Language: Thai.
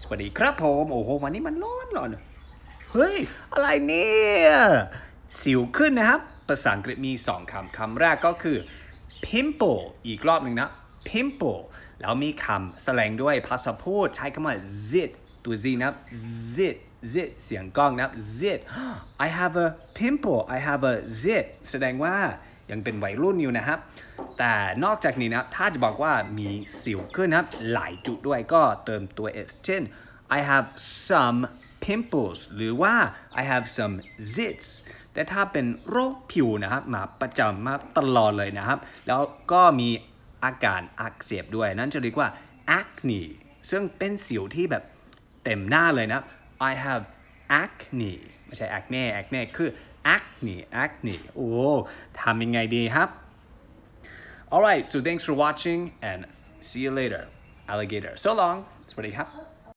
สวัสดีครับผมโอ้โหวันนี้มันร้อนร้อนเฮ้ย อะไรเนี่ยสิวขึ้นนะครับ ภาษาอังกฤษมีสองคำคำแรกก็คือ pimple อีกรอบหนึ่งนะ pimple แล้วมีคำแสดงด้วยภาษาพูดใช้คำว่า zit ตัว z นะครับ zit zit เสียงกล้องนะครับ zit I have a pimple I have a zit แสดงว่ายังเป็นวัยรุ่นอยู่นะครับ แต่นอกจากนี้นะครับถ้าจะบอกว่ามีสิวขึ้นนะครับ หลายจุดด้วยก็เติมตัว s เช่น I have some pimples หรือว่า I have some zits แต่ถ้าเป็นโรคผิวนะครับ มาประจำมาตลอดเลยนะครับ แล้วก็มีอาการอักเสบด้วย นั่นจะเรียกว่า acne ซึ่งเป็นสิวที่แบบเต็มหน้าเลยนะ I have acne ไม่ใช่ acne acne คือ acne acne โอ้ทำยังไงดีครับ Alright so thanks for watching and see you later alligator so long สวัสดีครับ